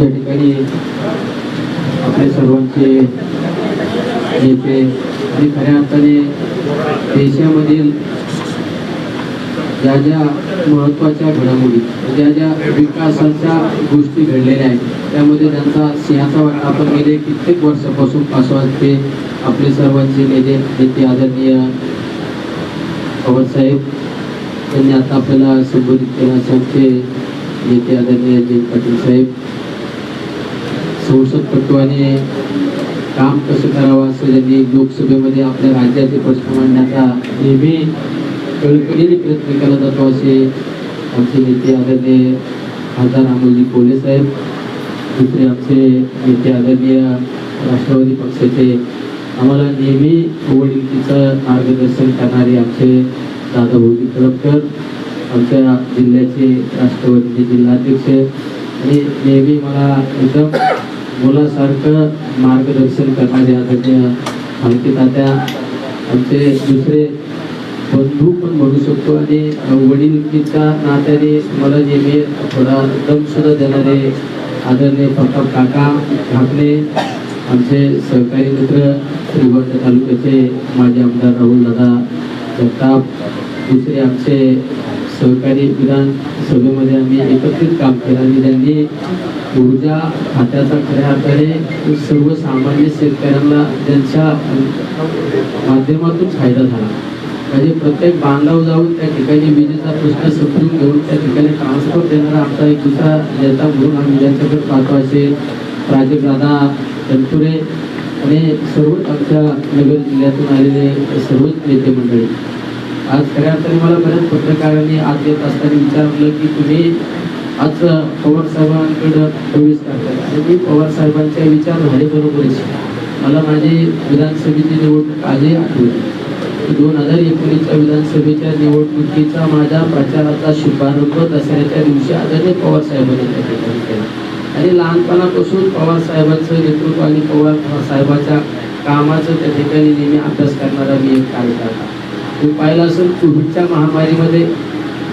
या ठिकाणी आपले सर्वांचे नेते हे खऱ्या अर्थाने देशामधील ज्या ज्या महत्त्वाच्या घडामोडी ज्या ज्या विकासाच्या गोष्टी घडलेल्या आहेत त्यामध्ये त्यांचा सिंहाचा वाटा आपण गेले कित्येक वर्षापासून पासवान ते आपले सर्वांचे नेते नेते आदरणीय बाबासाहेब त्यांनी आता आपल्याला संबोधित केलं असे आमचे नेते आदरणीय जयंत पाटील साहेब. संसदपटूने काम कसं करावं असं त्यांनी लोकसभेमध्ये आपल्या राज्याचे प्रश्न मांडण्याचा नेहमी कळकळीने प्रयत्न केला जातो असे आमचे नेते आदरणीय खासदार अमोलजी कोले साहेब दुसरे आमचे नेते आदरणीय राष्ट्रवादी पक्षाचे आम्हाला नेहमी निवडणुकीचं मार्गदर्शन करणारे आमचे दादाभाऊजी कळपकर आमच्या जिल्ह्याचे राष्ट्रवादीचे जिल्हाध्यक्ष. आणि नेहमी मला एकदम मुलासारखं मार्गदर्शन करणारे आदरणीय अंकित तात्या आमचे दुसरे बंधू पण म्हणू शकतो आणि वडीलकीच्या नात्याने मला नेहमी थोडा दमसुद्धा देणारे आदरणीय पप्पा काका ढाकणे आमचे सहकारी मित्र श्रीगोंद तालुक्याचे माजी आमदार राहुल दादा जगताप दुसरे आमचे सहकारी विधान सभेमध्ये आम्ही एकत्रित काम केलं आणि त्यांनी ऊर्जा खात्याचा खऱ्या अर्थाने सर्वसामान्य शेतकऱ्यांना त्यांच्या माध्यमातून फायदा झाला. म्हणजे प्रत्येक बांधाव जाऊन त्या ठिकाणी विजेचा प्रश्न समजून घेऊन त्या ठिकाणी ट्रान्सफर देणारा आमचा एक दुसरा नेता म्हणून आम्ही ज्यांच्याकडे पाहतो असेल राजीव दादा तनपुरे आणि सर्वच आमच्या नगर जिल्ह्यातून आलेले सर्वच नेते मंडळी. आज खऱ्या अर्थाने मला बऱ्याच पत्रकारांनी आज येत असताना विचारलं की तुम्ही आज पवार साहेबांकडं प्रवेश करतात आणि मी पवार साहेबांच्या विचार झाले बरोबरच मला माझी विधानसभेची निवडणूक आजही आठवली दोन हजार एकोणीसच्या विधानसभेच्या निवडणुकीचा माझ्या प्रचाराचा शुभारंभ दसऱ्याच्या दिवशी आदरणीय पवार साहेबांनी केला. आणि लहानपणापासून पवार साहेबांचं नेतृत्व आणि पवार साहेबांच्या कामाचं त्या ठिकाणी नेहमी अभ्यास करणारा मी एक कार्यकर्ता. तुम्ही पाहिलं असेल कोविडच्या महामारीमध्ये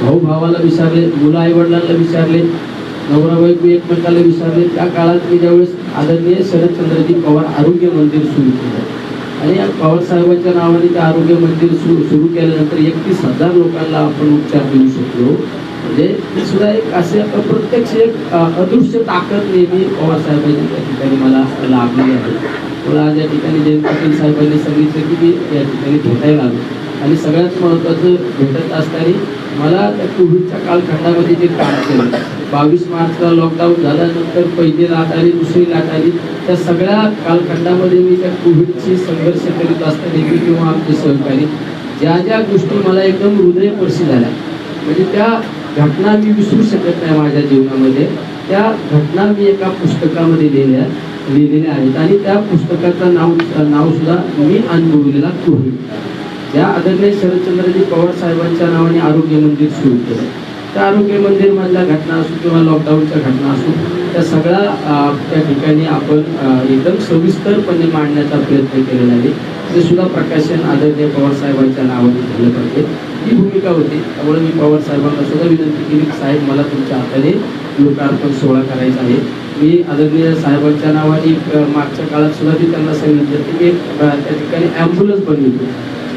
भाऊ भावाला विचारले मुलं आई वडिलांना विचारले नवरा बायको एकमेकाला विचारले. त्या काळात मी ज्यावेळेस आदरणीय शरदचंद्रजी पवार आरोग्य मंदिर सुरू केलं. आणि या पवार साहेबांच्या नावाने ते आरोग्य मंदिर सुरू सुरू केल्यानंतर एकतीस हजार लोकांना आपण उपचार देऊ शकलो. म्हणजे ते सुद्धा एक असे प्रत्यक्ष एक अदृश्य ताकद नेहमी पवारसाहेबांची त्या ठिकाणी मला लाभली आहे. मला आज या ठिकाणी जयंत पाटील साहेबांनी सांगितलं की मी या ठिकाणी भेटायला आलो. आणि सगळ्यात महत्त्वाचं भेटत असताना मला त्या कोविडच्या कालखंडामध्ये जे काम केलं. बावीस मार्चला लॉकडाऊन झाल्यानंतर पहिली लाट आली दुसरी लाट आली. त्या सगळ्या कालखंडामध्ये मी त्या कोविडशी संघर्ष करीत असताना मी किंवा आमचे सहकारी ज्या ज्या गोष्टी मला एकदम हृदयपर्शी झाल्या म्हणजे त्या घटना मी विसरू शकत नाही माझ्या जीवनामध्ये. त्या घटना मी एका पुस्तकामध्ये लिहिल्या लिहिलेल्या आहेत. आणि त्या पुस्तकाचं नाव नावसुद्धा मी अनुभवलेला कोविड. त्या आदरणीय शरदचंद्रजी पवार साहेबांच्या नावाने आरोग्य मंदिर सुरू केलं. त्या आरोग्य मंदिर मधल्या घटना असो किंवा लॉकडाऊनच्या घटना असो त्या सगळ्या त्या ठिकाणी आपण एकदम सविस्तरपणे मांडण्याचा प्रयत्न केलेला आहे. ते सुद्धा प्रकाशन आदरणीय पवार साहेबांच्या नावाने झालं पाहिजे. ही भूमिका होती. त्यामुळे मी पवार साहेबांना सुद्धा विनंती केली की साहेब मला तुमच्या हाताने लोकार्पण सोहळा करायचा आहे. मी आदरणीय साहेबांच्या नावाने मागच्या काळात सुद्धा मी त्यांना सांगितलं की मी त्या ठिकाणी ॲम्ब्युलन्स बनवली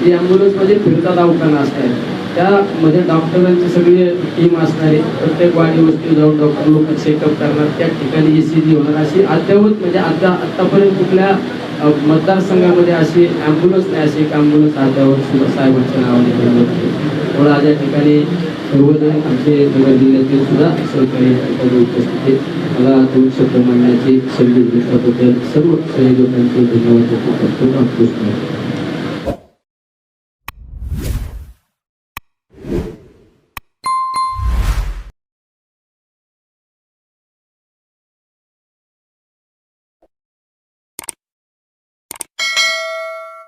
ती ॲम्ब्युलन्समध्ये फिरता दवाखाना असतात. त्यामध्ये डॉक्टरांची सगळी टीम असणारी प्रत्येक वाडी वस्ती जाऊन डॉक्टर लोक चेकअप करणार त्या ठिकाणी ए सी जी होणार. अशी अद्यावत म्हणजे आता आत्तापर्यंत कुठल्या मतदारसंघामध्ये अशी ॲम्ब्युलन्स नाही अशी एक ॲम्ब्युलन्स अद्यावत सुद्धा साहेबांच्या नावाने बनवत आहे. आज या ठिकाणी सर्वजण आमचे नगर जिल्ह्यातील सुद्धा सहकारी उपस्थित मला दोन शब्द मांडण्याची संधी घेतल्याबद्दल सर्व संयोजकांचे धन्यवाद देतो करतो.